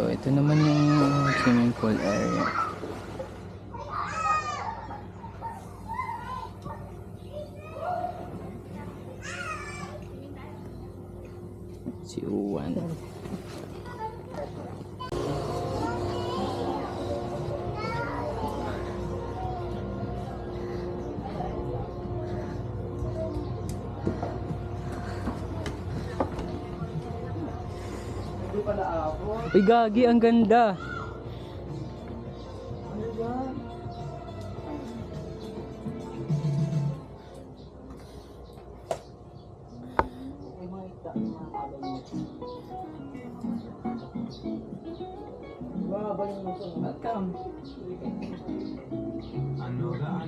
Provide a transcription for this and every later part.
So, ito naman yung swimming pool area. Si Uwan. Uy, gagi, ang ganda. Welcome.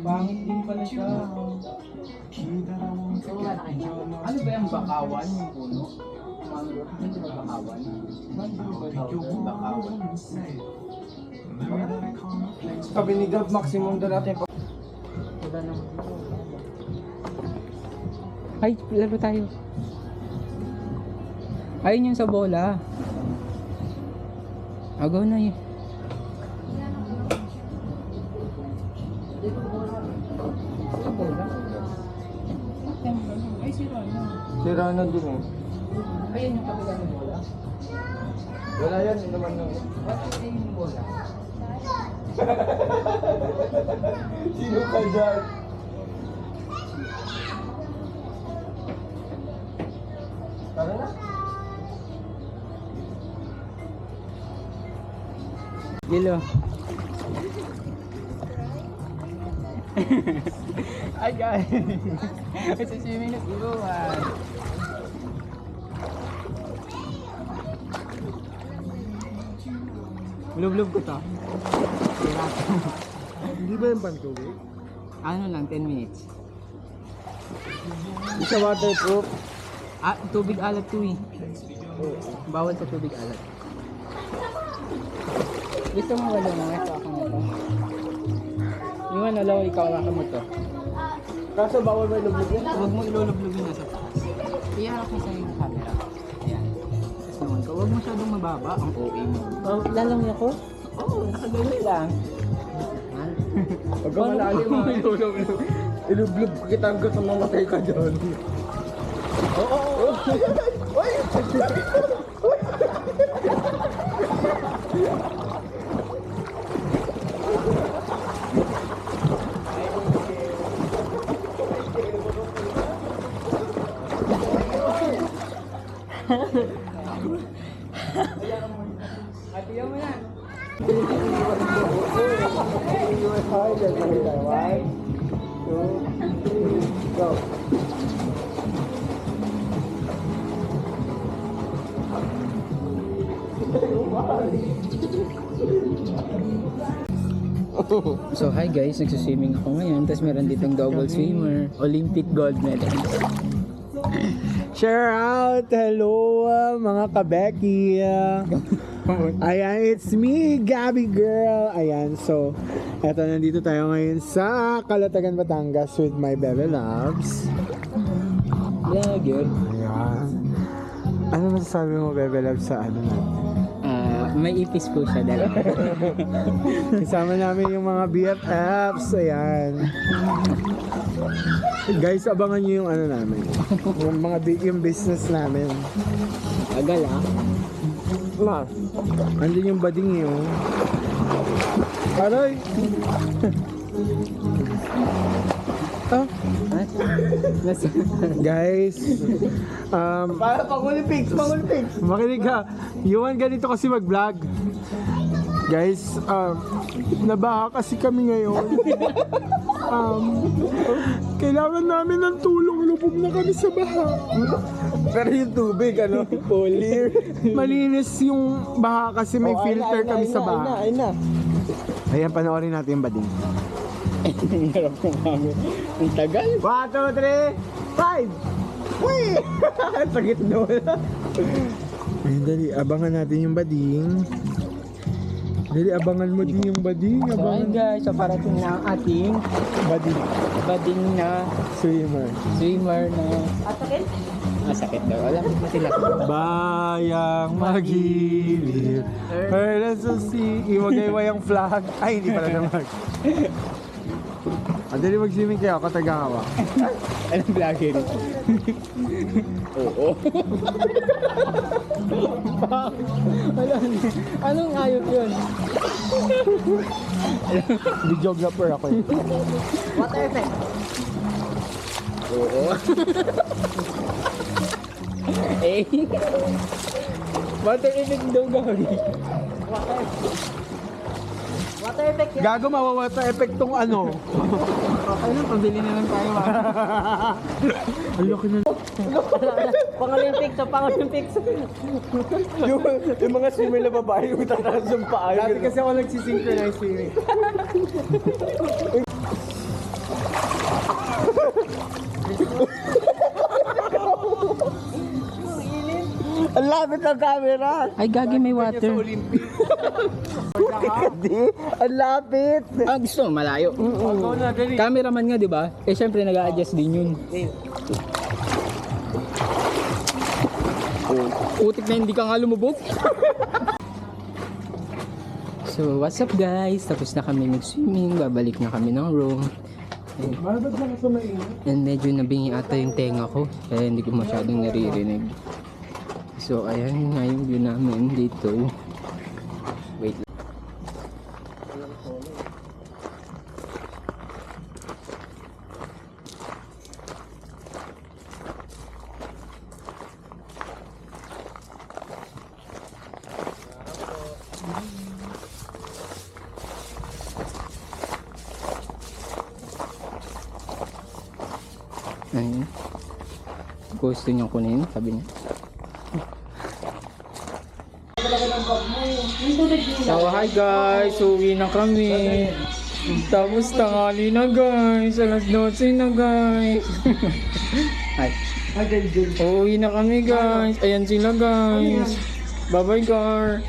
Pangit din pala siya. Ano ba yung bakawan yung puno? Mangrove, hindi ba bakawan? Mangrove ba? Bakawan. Sabi ni Gab, maximum daw natin pa. Wala naman. Ay, laro tayo. Ayun yung sa bola. Agaw na yun. Ay, si Rana. Sira na din eh. Ayun yung kabila ng bola. Wala yan, hindi naman nung... Bakit ayun yung bola? Sino ka dyan? Tara na. Gilo. Hi guys! It's a swimming na iwan. Lublob ko to. Hindi ba yung pantubig? Ano lang, 10 minutes. Isa waterproof. Ah, tubig alat to eh. Bawal sa tubig alat. Gusto mo wala na ito ako na to. Yung ano, law, ikaw wala mo to. Kaso bawal may lubog yan. Huwag mo ilulublugin nasa taas. Iharap mo sa yung camera. Ayan. Tapos naman ka, huwag masyadong mababa. Ang OA mo. Oh, lalang ako? Oo, oh, nakaganyan lang. Ha? Pag malalim mo, ilulublog. Ilulublog kita hanggang sa mamatay ka dyan. Oo, oo, oo. Uy! Atiyan mo yan. Go. So hi guys, nagsiswimming ako ngayon. Tapos meron ditong double swimmer. Olympic gold medalist. Share out! Hello uh, mga kabeki! Uh, ayan, it's me, Gabby Girl! Ayan, so, eto nandito tayo ngayon sa Kalatagan, Batangas with my Bebe Loves. Yeah, good. Ayan. Ano masasabi mo, Bebe Loves, sa ano natin? May ipis po siya dalawa. Kasama namin yung mga BFFs. Ayan. Guys, abangan nyo yung ano namin. Yung mga bi- yung business namin. Agal ah. Ma, andun yung bading yun. Aray! guys, um, Para pang Olympics, pang Olympics. makinig ka. Yuan ganito kasi mag-vlog. Guys, um, nabaha kasi kami ngayon. um, kailangan namin ng tulong. Lubog na kami sa baha. Pero yung tubig, ano? Clear. Malinis yung baha kasi may Oh, na, filter na, kami sa na, baha. Ayun na, Ayan, panoorin natin yung bading. Hirap ko kami. Ang tagal. 1, 2, 3, 5! Uy! Sakit doon. Ayun, dali. Abangan natin yung bading. Dali, abangan mo din yung bading. So Abangan. guys, so parating na ang ating Bading. bading na Swimmer. swimmer na Masakit daw. Alam mo sila. Bayang magilid. Earth sa sea. Iwagayway ang flag. Ay, hindi pala naman. Ah, dali mag-swimming kayo. Ako taga-hawa. Anong vlogger? Oo. Alam Anong ayot yun? Videographer ako eh. What effect? Oo. eh. Water effect daw gawin. Water effect yan. Gago mawawala sa effect tong ano. Okay lang, pabili na lang tayo. Ang laki na. Pang-Olympics, so pang-Olympics. yung, yung mga swimmer na babae yung tataas yung paa. Dati kasi ako nagsisynchronize swimming. Ang lapit ng camera! Ay, gagi may water. Hindi! Ang lapit! Ah, gusto mo, malayo. Oo. Cameraman nga, di ba? Eh, syempre, nag-a-adjust din yun. Utik na hindi ka nga lumubog. so, what's up guys? Tapos na kami mag-swimming. Babalik na kami ng room. And, medyo nabingi ata yung tenga ko. Kaya hindi ko masyadong naririnig. So, ayan yun nga yung view namin dito. Wait lang. Ayun. Gusto niyo kunin, sabi niya. So, hi guys! Uwi na kami. Tapos tangali na guys. Alas 12 na guys. Hi. Uwi na kami guys. Ayan sila guys. Bye bye guys.